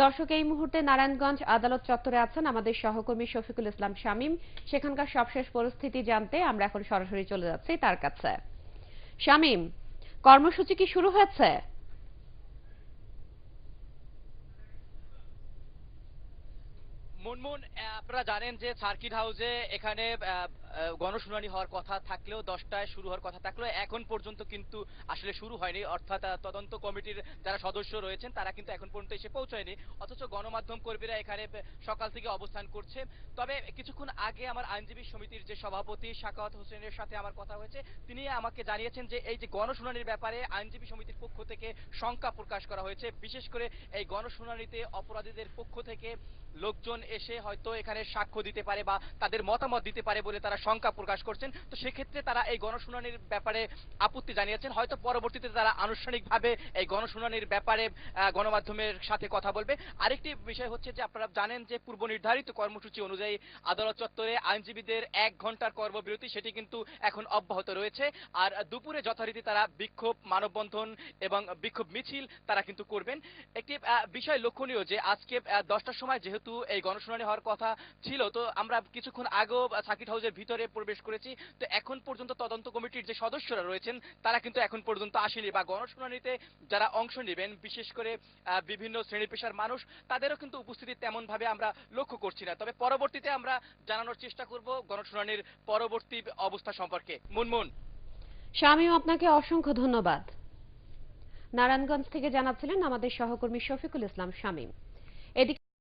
দর্শক, এই মুহূর্তে নারায়ণগঞ্জ আদালত চত্বরে আছেন আমাদের সহকর্মী শফিকুল ইসলাম শামীম। সেখানকার সবশেষ পরিস্থিতি জানতে আমরা এখন সরাসরি চলে যাচ্ছি তার কাছে। শামীম, কর্মসূচি কি শুরু হয়েছে? মুনমুন আপনারা জানেন যে সার্কিট হাউসে এখানে গণশুনানি হওয়ার কথা থাকলেও, দশটায় শুরু হওয়ার কথা থাকলেও, এখন পর্যন্ত কিন্তু আসলে শুরু হয়নি। অর্থাৎ তদন্ত কমিটির যারা সদস্য রয়েছেন, তারা কিন্তু এখন পর্যন্ত এসে পৌঁছায়নি। অথচ গণমাধ্যম কর্মীরা এখানে সকাল থেকে অবস্থান করছে। তবে কিছুক্ষণ আগে আমার আইনজীবী সমিতির যে সভাপতি শাকাওয়াত হোসেনের সাথে আমার কথা হয়েছে, তিনি আমাকে জানিয়েছেন যে এই যে গণশুনানির ব্যাপারে আইনজীবী সমিতির পক্ষ থেকে শঙ্কা প্রকাশ করা হয়েছে। বিশেষ করে এই গণশুনানিতে অপরাধীদের পক্ষ থেকে লোকজন এসে হয়তো এখানে সাক্ষ্য দিতে পারে বা তাদের মতামত দিতে পারে বলে তারা শঙ্কা প্রকাশ করছেন। তো সেক্ষেত্রে তারা এই গণশুনানির ব্যাপারে আপত্তি জানিয়েছেন। হয়তো পরবর্তীতে তারা আনুষ্ঠানিকভাবে এই গণশুনানির ব্যাপারে গণমাধ্যমের সাথে কথা বলবে। আরেকটি বিষয় হচ্ছে যে আপনারা জানেন যে পূর্ব নির্ধারিত কর্মসূচি অনুযায়ী আদালত চত্বরে আইনজীবীদের এক ঘণ্টার কর্মবিরতি, সেটি কিন্তু এখন অব্যাহত রয়েছে। আর দুপুরে যথারীতি তারা বিক্ষোভ, মানববন্ধন এবং বিক্ষোভ মিছিল তারা কিন্তু করবেন। একটি বিষয় লক্ষণীয় যে আজকে দশটার সময় যেহেতু এই গণশুনানি হওয়ার কথা ছিল, তো আমরা কিছুক্ষণ আগেও সার্কিট হাউসের ভিতরে প্রবেশ করেছি। তো এখন পর্যন্ত তদন্ত কমিটির যে সদস্যরা রয়েছেন, তারা কিন্তু এখন পর্যন্ত আসেনি বা গণশুনানিতে যারা অংশ নেবেন, বিশেষ করে বিভিন্ন শ্রেণি পেশার মানুষ, তাদেরও কিন্তু উপস্থিতি তেমন ভাবে আমরা লক্ষ্য করছি না। তবে পরবর্তীতে আমরা জানানোর চেষ্টা করব গণশুনানির পরবর্তী অবস্থা সম্পর্কে। মুনমুন। শামীম, আপনাকে অসংখ্য ধন্যবাদ। নারায়ণগঞ্জ থেকে জানাচ্ছিলেন আমাদের সহকর্মী শফিকুল ইসলাম শামীম। এদিকে